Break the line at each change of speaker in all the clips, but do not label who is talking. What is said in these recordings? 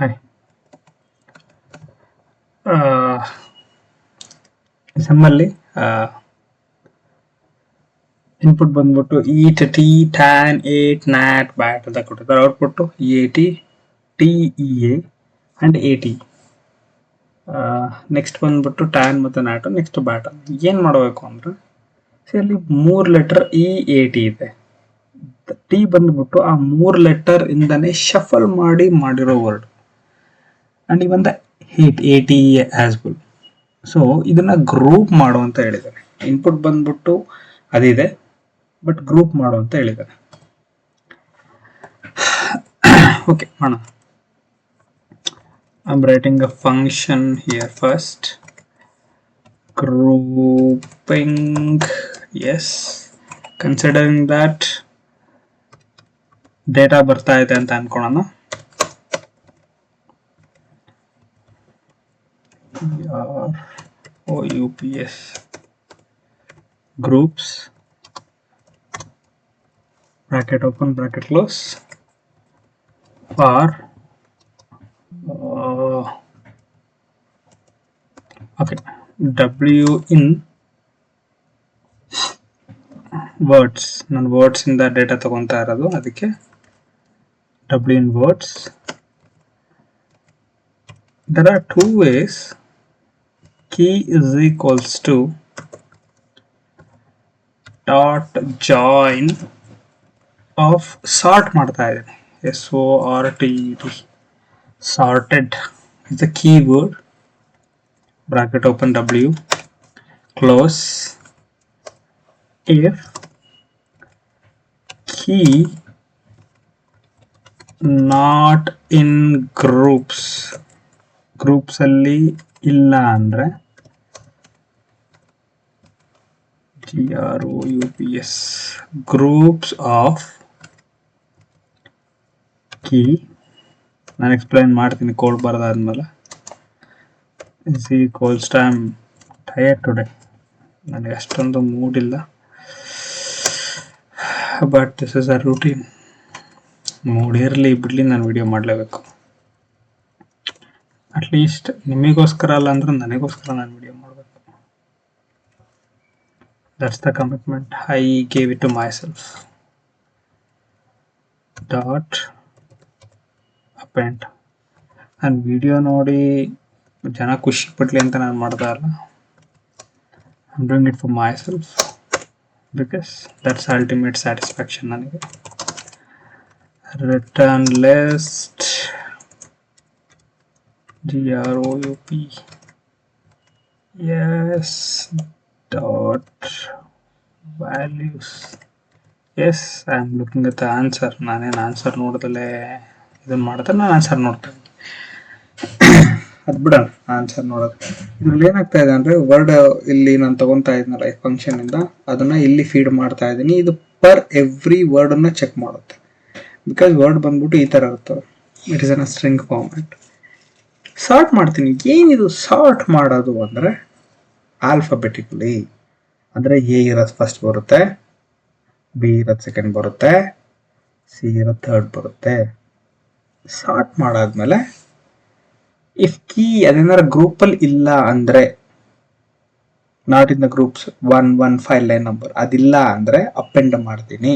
Hi ಸಮ್ಮಲ್ಲಿ input ಬಂದ್ಬಿಟ್ಟು eat tea tan ate nat bat ಅಂತ ಕೊಟ್ಟಿದ್ದಾರೆ. Output A T T E A and A T next ಬಂದ್ಬಿಟ್ಟು tan ಮತ್ತು nat next bat ಏನು ಮಾಡಬೇಕು ಅಂದರೆ ಅಲ್ಲಿ ಮೂರು ಲೆಟರ್ ಇ ಎ ಟಿ ಇದೆ. ಟಿ ಬಂದ್ಬಿಟ್ಟು ಆ ಮೂರು ಲೆಟರ್ ಇಂದನೇ ಶಫಲ್ ಮಾಡಿ ಮಾಡಿರೋ word and even the heat A T as well so ಇದನ್ನ ಗ್ರೂಪ್ ಮಾಡು ಅಂತ ಹೇಳಿದ್ದಾರೆ ಇನ್ಪುಟ್ ಬಂದ್ಬಿಟ್ಟು ಅದಿದೆ. ಬಟ್ ಗ್ರೂಪ್ ಮಾಡು ಅಂತ ಹೇಳಿದ್ದಾರೆ ಓಕೆ ಮಾಡೋಣ. I'm writing a function here first. Grouping, yes. Considering that data ಬರ್ತಾ ಇದೆ ಅಂತ ಅನ್ಕೊಳ್ಳೋಣ O U P S groups bracket open bracket close for uh, okay. W in words ನಾನು ವರ್ಡ್ಸ್ ಇಂದ ಡೇಟಾ ತಗೊಂತಾ ಇರೋದು ಅದಕ್ಕೆ W in words there are two ways key is equals to dot join of sort ಮಾಡ್ತಾ ಇದ್ದೀನಿ S O R T T sorted is the keyword bracket open w close if key not in groups groups ಅಲ್ಲಿ ಇಲ್ಲ ಅಂದ್ರೆ G R O U P S groups of key ನಾನು explain ಮಾಡ್ತೀನಿ code ಬರೋದಾದ್ಮೇಲೆ. See colds time tired today ನನಗೆ ಅಷ್ಟೊಂದು mood ಇಲ್ಲ. But this is a routine ಇರಲಿ ಬಿಡಲಿ ನಾನು ವಿಡಿಯೋ ಮಾಡಲೇಬೇಕು. ಅಟ್ಲೀಸ್ಟ್ ನಿಮಗೋಸ್ಕರ ಅಲ್ಲ ಅಂದ್ರೆ ನನಗೋಸ್ಕರ ನಾನು ವಿಡಿಯೋ ಮಾಡಬೇಕು. That's the commitment I gave it to myself dot append ನಾನು ವಿಡಿಯೋ ನೋಡಿ ಜನ ಖುಷಿ ಪಡ್ಲಿ ಅಂತ ನಾನು ಮಾಡ್ತಾ ಇಲ್ಲ. I'm doing it for myself because that's ultimate satisfaction ನನಗೆ. Return list S dot values S I am looking at the answer ನಾನೇನು ಆನ್ಸರ್ ನೋಡ್ದಲೇ ಇದನ್ನ ಮಾಡಿದ್ರೆ ನಾನು ಆನ್ಸರ್ ನೋಡ್ತೇನೆ. ಅದು ಬಿಡೋಣ ಆನ್ಸರ್ ನೋಡೋದು. ಇದ್ರಲ್ಲಿ ಏನಾಗ್ತಾ ಇದೆ ಅಂದರೆ ವರ್ಡ್ ಇಲ್ಲಿ ನಾನು ತಗೊತಾ ಇದ್ನಲ್ಲ ಈ ಫಂಕ್ಷನಿಂದ ಅದನ್ನ ಇಲ್ಲಿ ಫೀಡ್ ಮಾಡ್ತಾ ಇದ್ದೀನಿ. ಇದು ಪರ್ ಎವ್ರಿ ವರ್ಡ್ ಅನ್ನ ಚೆಕ್ ಮಾಡುತ್ತೆ. ಬಿಕಾಸ್ ವರ್ಡ್ ಬಂದ್ಬಿಟ್ಟು ಈ ತರ ಇರ್ತವೆ it is an string format sort ಮಾಡ್ತೀನಿ. ಏನಿದು ಸಾರ್ಟ್ ಮಾಡೋದು ಅಂದರೆ ಆಲ್ಫಾಬೆಟಿಕಲಿ ಅಂದರೆ ಎ ಇರೋದು ಫಸ್ಟ್ ಬರುತ್ತೆ ಬಿ ಇರೋದು ಸೆಕೆಂಡ್ ಬರುತ್ತೆ ಸಿ ಇರೋದು ಥರ್ಡ್ ಬರುತ್ತೆ. ಸಾರ್ಟ್ ಮಾಡಾದ್ಮೇಲೆ ಇಫ್ ಕೀ ಅದೇನಾರ ಗ್ರೂಪಲ್ಲಿ ಇಲ್ಲ ಅಂದರೆ not in the groups one one five line number ಅದಿಲ್ಲ ಅಂದರೆ ಅಪ್ ಅಪೆಂಡ್ ಮಾಡ್ತೀನಿ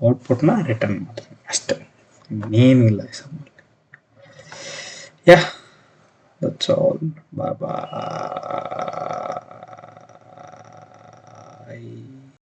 ಔಟ್ಪುಟ್ನ ರಿಟರ್ನ್ ಮಾಡ್ತೀನಿ. ಅಷ್ಟೇ. ಇನ್ನೇನಿಲ್ಲ ಈ yeah. That's all. Bye bye